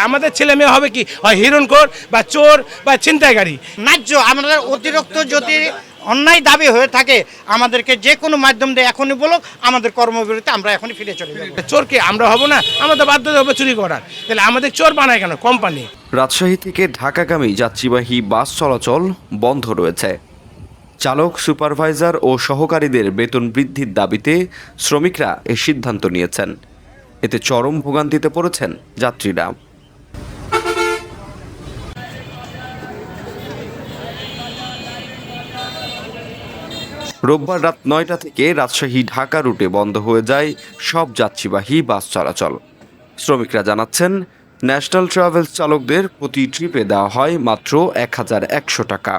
আমাদের ছেলে মেয়ে হবে কি? হয় হিরণখোর বা চোর বা ছিনতাইকারী ন্যায্য আমাদের অতিরিক্ত যদি অন্যায় দাবি হয়ে থাকে আমাদেরকে যে কোনো মাধ্যম দিয়ে এখনই বলুক আমাদের কর্মবিরতি আমরা এখনই ফিরে চলে যাব। চোরকে আমরা হব না আমাদের বাধ্য হবে চুরি করার। তাহলে আমাদের চোর বানায় কেন? কোম্পানি। রাজশাহী থেকে ঢাকাগামী যাত্রীবাহী বাস চলাচল বন্ধ রয়েছে। চালক সুপারভাইজার ও সহকারীদের বেতন বৃদ্ধির দাবিতে শ্রমিকরা এ সিদ্ধান্ত নিয়েছেন। এতে চরম ভোগান্তিতে পড়েছেন যাত্রীরা। রোববার রাত নয়টা থেকে রাজশাহী ঢাকা রুটে বন্ধ হয়ে যায় সব যাত্রীবাহী বাস চলাচল। শ্রমিকরা জানাচ্ছেন, ন্যাশনাল ট্রাভেলস চালকদের প্রতি ট্রিপে দেওয়া হয় মাত্র এক হাজার একশো টাকা।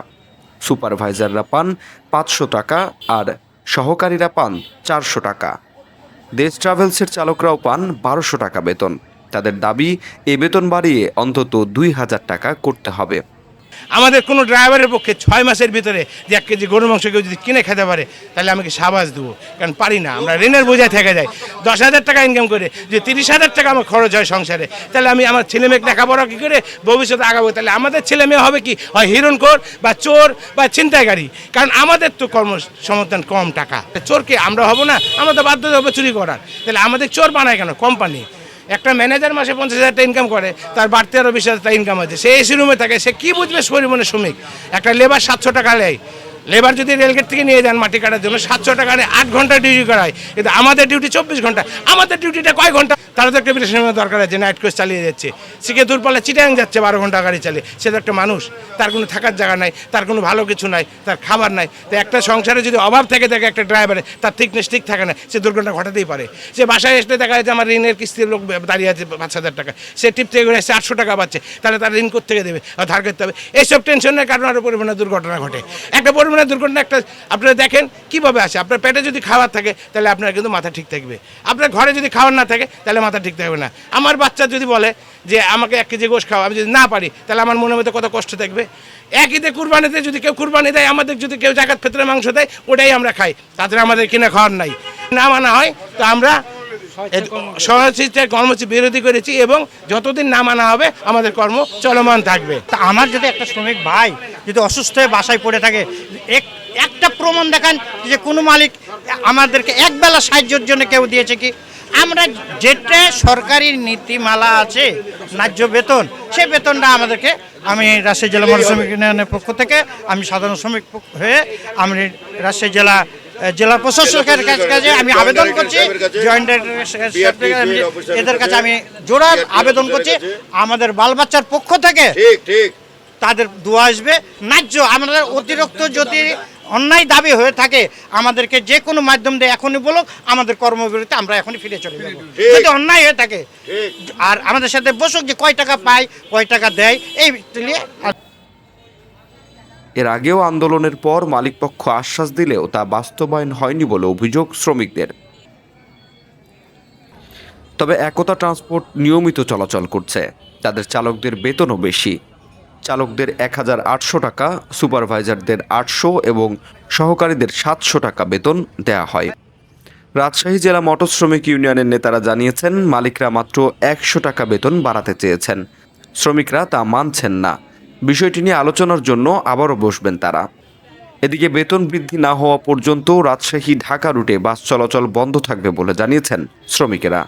সুপারভাইজাররা পান পাঁচশো টাকা আর সহকারীরা পান চারশো টাকা। দেশ ট্রাভেলসের চালকরাও পান বারোশো টাকা বেতন। তাদের দাবি, এ বেতন বাড়িয়ে অন্তত দুই হাজার টাকা করতে হবে। আমাদের কোনো ড্রাইভারের পক্ষে ছয় মাসের ভিতরে যে এক কেজি গরুর মাংস কেউ যদি কিনে খেতে পারে, তাহলে আমাকে সাবাস দেবো? কারণ পারি না, আমরা ঋণের বোঝায় থেকে যাই। দশ হাজার টাকা ইনকাম করে যে তিরিশ হাজার টাকা আমার খরচ হয় সংসারে, তাহলে আমি আমার ছেলে মেয়েকে লেখাপড়া কী করে ভবিষ্যতে আগাবো? তাহলে আমাদের ছেলে মেয়ে হবে কি? হয় হিরণখোর বা চোর বা ছিনতাইকারী। কারণ আমাদের তো কর্মসমর্থন কম টাকা। চোরকে আমরা হব না আমাদের বাধ্য হবে চুরি করার। তাহলে আমাদের চোর বানায় কেন? কোম্পানি একটা ম্যানেজার মাসে পঞ্চাশ হাজার টাকা ইনকাম করে, তার বাড়তি আরও বিশ হাজার ইনকাম আছে। সে এসি রুমে থাকে, সে কী বুঝবে পরিমাণে শ্রমিক? একটা লেবার সাতশো টাকা নেয়। লেবার যদি রেলগেট থেকে নিয়ে যান মাটি কাটার জন্য, সাতশো টাকা আট ঘণ্টা ডিউটি করায়। কিন্তু আমাদের ডিউটি চব্বিশ ঘণ্টা, আমাদের ডিউটিটা কয় ঘণ্টা? তারা তো একটা বিশেষণের দরকার আছে নাইট কোচ চালিয়ে যাচ্ছে। সিকে দূরপাল্লা চিটাং যাচ্ছে, বারো ঘণ্টা গাড়ি চালিয়ে সে তো একটা মানুষ, তার কোনো থাকার জায়গা নাই, তার কোনো ভালো কিছু নাই, তার খাবার নাই। তো একটা সংসারে যদি অভাব থেকে থাকে একটা ড্রাইভারে তার থিকনেস ঠিক থাকে না, সে দুর্ঘটনা ঘটাতেই পারে। সে বাসায় এসে দেখা যাচ্ছে আমার ঋণের কিস্তির লোক দাঁড়িয়ে আছে পাঁচ হাজার টাকা। সে টিপ থেকে ঘুরে এসে আটশো টাকা পাচ্ছে, তাহলে তার ঋণ করতে দেবে আর ধার করতে হবে? এইসব টেনশনের কারণে আরও পরিমাণে দুর্ঘটনা ঘটে। একটা পরিমাণে দুর্ঘটনা, একটা, আপনারা দেখেন কীভাবে আসে। আপনার পেটে যদি খাবার থাকে, তাহলে আপনার কিন্তু মাথা ঠিক থাকবে। আপনার ঘরে যদি খাবার না থাকে, তাহলে মাথা ঠিক থাকবে না। আমার বাচ্চা যদি বলে যে, আমাকে এক কেজি গোশ খাও, আমি যদি না পারি, তাহলে আমার মনের মধ্যে কত কষ্ট থাকবে? একইতে কুরবানিতে যদি কেউ কুরবানি দেয়, আমাদের যদি কেউ জাকাত ফেতরে মাংস দেয়, ওটাই আমরা খাই। তাদের আমাদের কিনে খাওয়ার নাই। না মানা হয়, তো আমরা সহচিত্রের কর্মসূচি বিরোধী করেছি এবং যতদিন না মানা হবে, আমাদের কর্ম চলমান থাকবে। তা আমার যদি একটা শ্রমিক ভাই যদি অসুস্থ হয়ে বাসায় পড়ে থাকে, এক একটা প্রমাণ দেখান যে কোনো মালিক আমাদেরকে একবেলা সাহায্যের জন্য কেউ দিয়েছে কি? আমরা যেটা সরকারি নীতিমালা আছে ন্যায্য বেতন সে বেতনটা আমাদেরকে আমি রাজশাহী জেলা মৎস্য শ্রমিক ইউনিয়নের পক্ষ থেকে আমি সাধারণ শ্রমিক পক্ষ হয়ে আমি রাজশাহী জেলা জেলা প্রশাসকের কাছে আমি আবেদন করছি জয়েন্ট এদের কাছে আমি জোড়া আবেদন করছি আমাদের বাল বাচ্চার পক্ষ থেকে। তাদের দোয়া আসবে। ন্যায্য আমাদের অতিরিক্ত যদি অন্যায় দাবি হয়ে থাকে আমাদেরকে যে কোনো মাধ্যম দিয়ে এখনই বলুক আমাদের কর্মবিরতি আমরা এখনই ফিরে চলে যাব। যদি অন্যায় হয়ে থাকে আর আমাদের সাথে বসুক যে কয় টাকা পায় কয় টাকা দেয় এই নিয়ে এর আগেও আন্দোলনের পর মালিকপক্ষ আশ্বাস দিলেও তা বাস্তবায়ন হয়নি বলে অভিযোগ শ্রমিকদের। তবে একতা ট্রান্সপোর্ট নিয়মিত চলাচল করছে তাদের চালকদের বেতনও বেশি। চালকদের এক হাজার আটশো টাকা, সুপারভাইজারদের আটশো এবং সহকারীদের সাতশো টাকা বেতন দেয়া হয়। রাজশাহী জেলা মোটর শ্রমিক ইউনিয়নের নেতারা জানিয়েছেন, মালিকরা মাত্র একশো টাকা বেতন বাড়াতে চেয়েছেন। শ্রমিকরা তা মানছেন না। বিষয়টি নিয়ে আলোচনার জন্য আবারও বসবেন তারা। এদিকে বেতন বৃদ্ধি না হওয়া পর্যন্ত রাজশাহী ঢাকা রুটে বাস চলাচল বন্ধ থাকবে বলে জানিয়েছেন শ্রমিকেরা।